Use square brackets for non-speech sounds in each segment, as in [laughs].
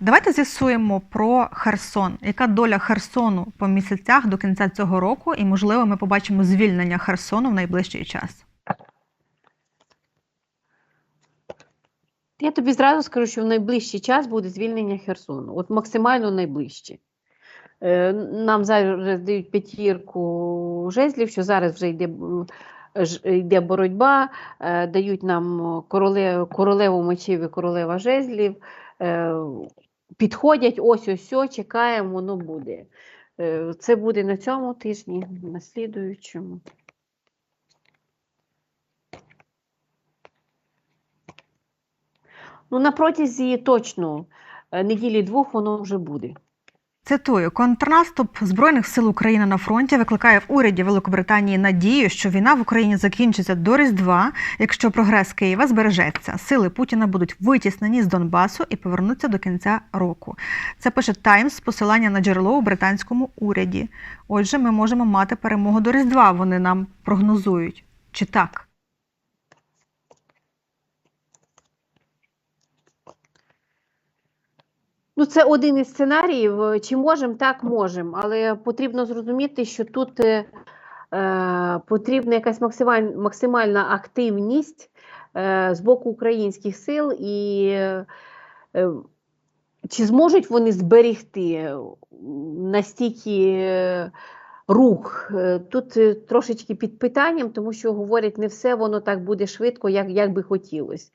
Давайте з'ясуємо про Херсон. Яка доля Херсону по місяцях до кінця цього року, і можливо, ми побачимо звільнення Херсону в найближчий час. Я тобі зразу скажу, що в найближчий час буде звільнення Херсону. От максимально найближче. Е, Нам зараз дають п'ятірку жезлів, що зараз вже йде, йде боротьба, е, дають нам короле, королеву мечів і королева жезлів. Підходять, ось ось ось, чекаємо, воно буде. Е, Це буде на цьому тижні, на слідуючому. Ну, на протязі точно е, неділі двох воно вже буде. Цитую: контрнаступ збройних сил України на фронті викликає в уряді Великобританії надію, що війна в Україні закінчиться до Різдва, якщо прогрес Києва збережеться. Сили Путіна будуть витіснені з Донбасу і повернуться до кінця року. Це пише Таймс посилання на джерело у британському уряді. Отже, ми можемо мати перемогу до Різдва. Вони нам прогнозують. Чи так? Ну, це один із сценаріїв. Е, Чи можемо, так можемо. Але потрібно зрозуміти, що тут е, е, потрібна якась максималь, максимальна активність е, з боку українських сил, і е, чи зможуть вони зберегти настільки е, рух? Е, Тут трошечки під питанням, тому що говорять, не все воно так буде швидко, як, як би хотілося.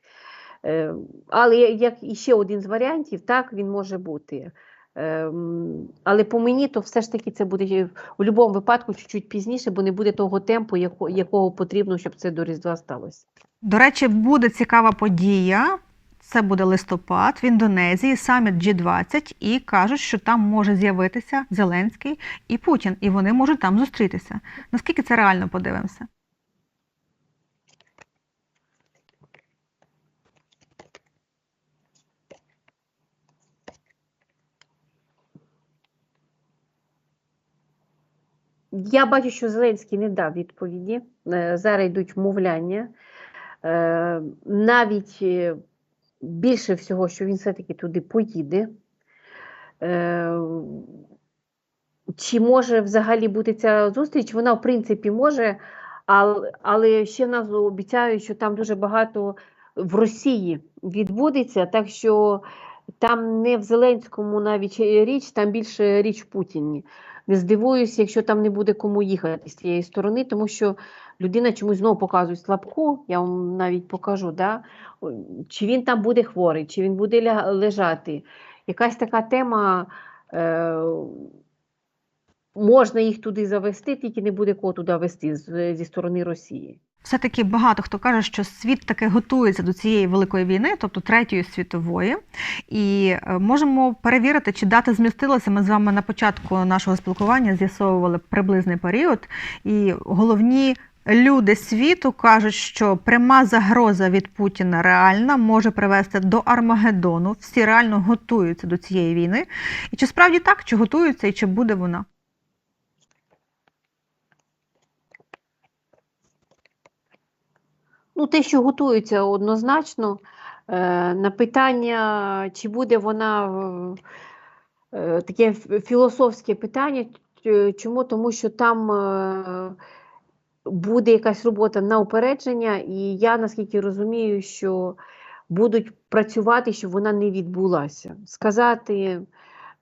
Е, Але як іще один з варіантів, так він може бути. Ем, Але по мені, то все ж таки це буде в будь-якому випадку чуть-чуть пізніше, бо не буде того темпу, якого потрібно, щоб це до Різдва сталося. До речі, буде цікава подія. Це буде листопад в Індонезії, саміт G20, і кажуть, що там може з'явитися Зеленський і Путін, і вони можуть там зустрітися. Наскільки це реально подивимося? Я бачу, що Зеленський не дав відповіді. Е, Зараз йдуть вмовляння. Е, Навіть е, більше всього, що він все-таки туди поїде. Чи може взагалі бути ця зустріч? Вона, в принципі, може, але ще нас обіцяють, що там дуже багато в Росії відбудеться, так що там не в Зеленському навіть річ, там більше річ в Путіні. Не здивуюся, якщо там не буде кому їхати з цієї сторони, тому що людина чомусь знову показує слабку, я вам навіть покажу, да? Чи він там буде хворий, чи він буде лежати. Якась така тема. Е- Можна їх туди завести, тільки не буде кого туди вести зі сторони Росії. Все-таки багато хто каже, що світ таки готується до цієї великої війни, тобто третьої світової, і е, можемо перевірити, чи дата змістилася. Ми з вами на початку нашого спілкування з'ясовували приблизний період, і головні. Люди світу кажуть, що пряма загроза від Путіна реальна може привести до Армагеддону. Всі реально готуються до цієї війни. І чи справді так, чи готуються, і чи буде вона? Ну, те, що готується однозначно, е, на питання, чи буде вона е, таке філософське питання. Чому? Тому що там е, буде якась робота на упередження, і я наскільки розумію, що будуть працювати, щоб вона не відбулася. Сказати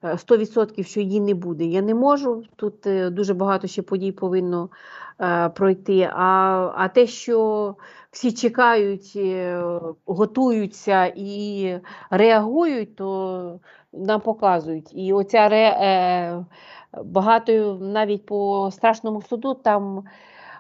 100%, що її не буде, я не можу. Тут е, дуже багато ще подій повинно е, пройти. А, а те, що всі чекають, е, готуються і реагують, то нам показують. І оця ре, е, багато навіть по страшному суду там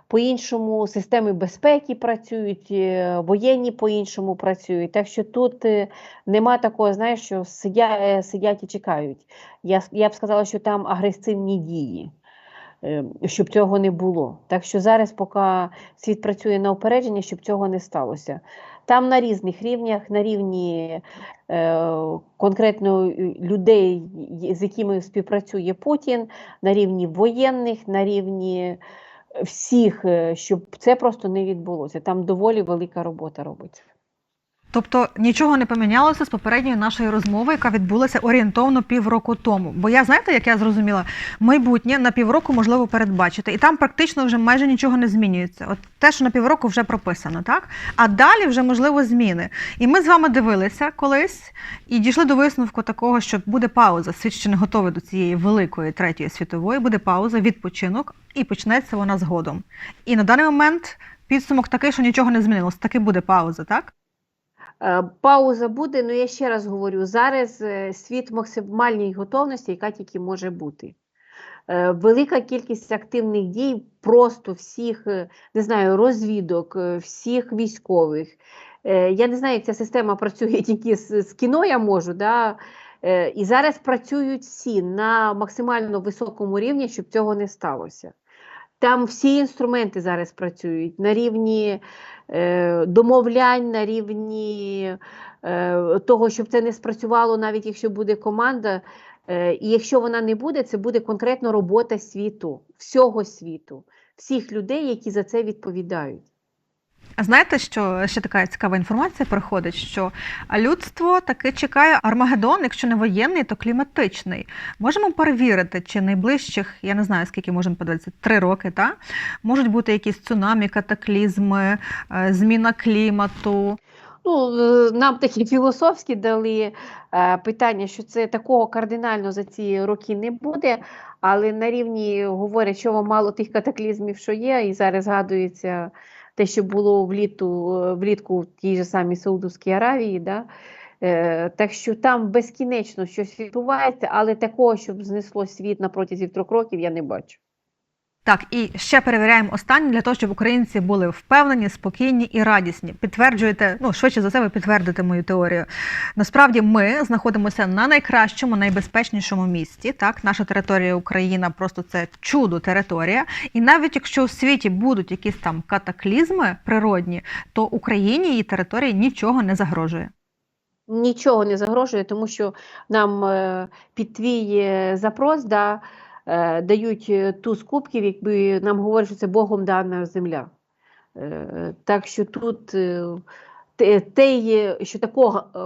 по-іншому системи безпеки працюють, е, воєнні по-іншому працюють. Так що тут е, нема такого, знаєш, що е, сидять і чекають. Я, я б сказала, що там агресивні дії. е, Щоб цього не було. Так що зараз, поки світ працює на упередження, щоб цього не сталося. Там на різних рівнях, на рівні е, конкретно людей, з якими співпрацює Путін, на рівні воєнних, на рівні всіх, е, щоб це просто не відбулося. Там доволі велика робота робиться. Тобто нічого не помінялося з попередньої нашої розмови, яка відбулася орієнтовно півроку тому. Бо я знаєте, як я зрозуміла, майбутнє на півроку можливо передбачити, і там практично вже майже нічого не змінюється. От те, що на півроку вже прописано, так а далі вже можливо зміни. І ми з вами дивилися колись і дійшли до висновку такого, що буде пауза. Світ ще не готовий до цієї великої третьої світової. Буде пауза, відпочинок, і почнеться вона згодом. І на даний момент підсумок такий, що нічого не змінилося. Таки буде пауза, так? Е, Пауза буде, але я ще раз говорю, зараз е, світ максимальній готовності, яка тільки може бути. Е, Велика кількість активних дій просто всіх, не знаю, розвідок, всіх військових. Я не знаю, як ця система працює [laughs] тільки з, з кіно, я можу. Да? І зараз працюють всі на максимально високому рівні, щоб цього не сталося. Там всі інструменти зараз працюють на рівні е, домовлянь, на рівні е, того, щоб це не спрацювало, навіть якщо буде команда. Е, і якщо вона не буде, це буде конкретно робота світу, всього світу, всіх людей, які за це відповідають. А знаєте, що ще така цікава інформація приходить, що людство таки чекає Армагеддон, якщо не воєнний, то кліматичний. Можемо перевірити, чи найближчих, я не знаю скільки можемо подивитися, три роки, та можуть бути якісь цунамі, катаклізми, е, зміна клімату. Ну, е, нам такі філософські дали е, питання, що це такого кардинально за ці роки не буде, але на рівні говорять, що мало тих катаклізмів, що є, і зараз згадується те, що було вліту, е, влітку в тій же самій Саудовській Аравії. Да? Е, так що там безкінечно щось відбувається, але такого, щоб знесло світ на протязі трьох років, я не бачу. Так, і ще перевіряємо останнє для того, щоб українці були впевнені, спокійні і радісні. Підтверджуєте, ну швидше за все, ви підтвердите мою теорію. Насправді ми знаходимося на найкращому, найбезпечнішому місці. Так, наша територія Україна просто це чудо територія. І навіть якщо у світі будуть якісь там катаклізми природні, то Україні її території нічого не загрожує. Нічого не загрожує, тому що нам е, під твій е, запрос да, дають е, туз кубків, якби нам говорять, що це Богом дана земля. Е, Так що тут е, те, є, що такого, е,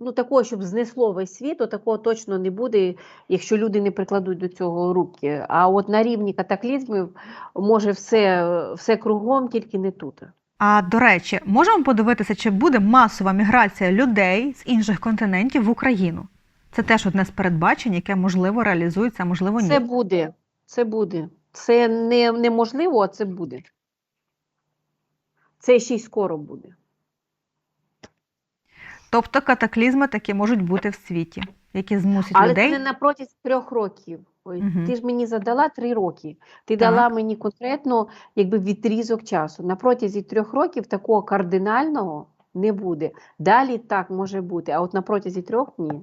ну, такого, щоб знесло весь світ, то такого точно не буде, якщо люди не прикладуть до цього руки. А от на рівні катаклізмів може все, все кругом, тільки не тут. А до речі, можемо подивитися, чи буде масова міграція людей з інших континентів в Україну. Це теж одне з передбачень, яке можливо реалізується, а можливо ні. Це буде. Це буде. Це не, неможливо, а це буде. Це ще й скоро буде. Тобто катаклізми такі можуть бути в світі, які змусять Але людей. це не на протязі трьох років. Ой, Мгм. Ти ж мені задала три роки. Ти Так. дала мені конкретно якби відрізок часу. На протязі трьох років такого кардинального не буде. Далі так може бути, а от на протязі трьох ні.